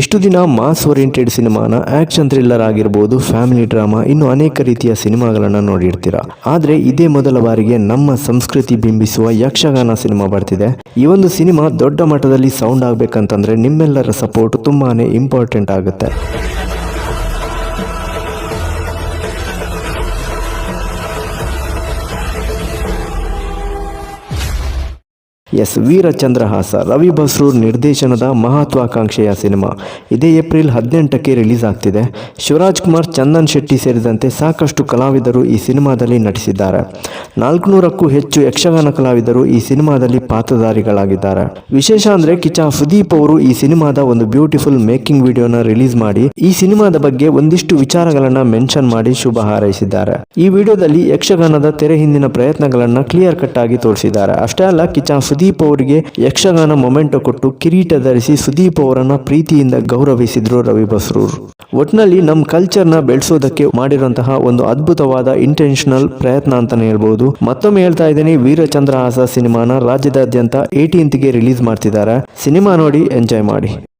ಇಷ್ಟು ದಿನ mass oriented ಸಿನಿಮಾನ ಆಕ್ಷನ್ ಥ್ರಿಲ್ಲರ್ ಆಗಿರ್ಬೋದು, ಫ್ಯಾಮಿಲಿ ಡ್ರಾಮಾ, ಇನ್ನು ಅನೇಕ ರೀತಿಯ ಸಿನಿಮಾಗಳನ್ನು ನೋಡಿರ್ತೀರ. ಆದರೆ ಇದೇ ಮೊದಲ ಬಾರಿಗೆ ನಮ್ಮ ಸಂಸ್ಕೃತಿ ಬಿಂಬಿಸುವ ಯಕ್ಷಗಾನ ಸಿನಿಮಾ ಬರ್ತಿದೆ. ಈ ಒಂದು ಸಿನಿಮಾ ದೊಡ್ಡ ಮಟ್ಟದಲ್ಲಿ ಸೌಂಡ್ ಆಗಬೇಕಂತಂದ್ರೆ ನಿಮ್ಮೆಲ್ಲರ ಸಪೋರ್ಟ್ ತುಂಬಾ ಇಂಪಾರ್ಟೆಂಟ್ ಆಗುತ್ತೆ. ಎಸ್ ವೀರಚಂದ್ರಹಾಸ, ರವಿ ಬಸ್ರೂರ್ ನಿರ್ದೇಶನದ ಮಹತ್ವಾಕಾಂಕ್ಷೆಯ ಸಿನಿಮಾ. ಇದೇ ಏಪ್ರಿಲ್ ಹದಿನೆಂಟಕ್ಕೆ ರಿಲೀಸ್ ಆಗ್ತಿದೆ. ಶಿವರಾಜ್ ಕುಮಾರ್, ಚಂದನ್ ಶೆಟ್ಟಿ ಸೇರಿದಂತೆ ಸಾಕಷ್ಟು ಕಲಾವಿದರು ಈ ಸಿನಿಮಾದಲ್ಲಿ ನಟಿಸಿದ್ದಾರೆ. ನಾಲ್ಕುನೂರಕ್ಕೂ ಹೆಚ್ಚು ಯಕ್ಷಗಾನ ಕಲಾವಿದರು ಈ ಸಿನಿಮಾದಲ್ಲಿ ಪಾತ್ರಧಾರಿಗಳಾಗಿದ್ದಾರೆ. ವಿಶೇಷ ಅಂದ್ರೆ ಕಿಚಾ ಸುದೀಪ್ ಅವರು ಈ ಸಿನಿಮಾದ ಒಂದು ಬ್ಯೂಟಿಫುಲ್ ಮೇಕಿಂಗ್ ವಿಡಿಯೋನ ರಿಲೀಸ್ ಮಾಡಿ, ಈ ಸಿನಿಮಾದ ಬಗ್ಗೆ ಒಂದಿಷ್ಟು ವಿಚಾರಗಳನ್ನ ಮೆನ್ಷನ್ ಮಾಡಿ ಶುಭ ಹಾರೈಸಿದ್ದಾರೆ. ಈ ವಿಡಿಯೋದಲ್ಲಿ ಯಕ್ಷಗಾನದ ತೆರೆ ಹಿಂದಿನ ಪ್ರಯತ್ನಗಳನ್ನ ಕ್ಲಿಯರ್ ಕಟ್ ಆಗಿ ತೋರಿಸಿದ್ದಾರೆ. ಅಷ್ಟೇ ಅಲ್ಲ ಕಿಚಾ ಸುದೀಪ್ ಅವರಿಗೆ ಯಕ್ಷಗಾನ ಮೊಮೆಂಟೊ ಕೊಟ್ಟು ಕಿರೀಟ ಧರಿಸಿ ಸುದೀಪ್ ಅವರನ್ನ ಪ್ರೀತಿಯಿಂದ ಗೌರವಿಸಿದ್ರು ರವಿ ಬಸ್ರೂರ್. ಒಟ್ನಲ್ಲಿ ನಮ್ಮ ಕಲ್ಚರ್ನ ಬೆಳೆಸೋದಕ್ಕೆ ಮಾಡಿರುವಂತಹ ಒಂದು ಅದ್ಭುತವಾದ ಇಂಟೆನ್ಷನಲ್ ಪ್ರಯತ್ನ ಅಂತಾನೆ ಹೇಳ್ಬಹುದು ಮತ್ತೊಮ್ಮೆ ಹೇಳ್ತಾ ಇದ್ದೀನಿ ವೀರಚಂದ್ರಹಾಸ ಸಿನಿಮಾನ ರಾಜ್ಯದಾದ್ಯಂತ ಏಟೀನ್ತ್ಗೆ ರಿಲೀಸ್ ಮಾಡ್ತಿದ್ದಾರೆ. ಸಿನಿಮಾ ನೋಡಿ ಎಂಜಾಯ್ ಮಾಡಿ.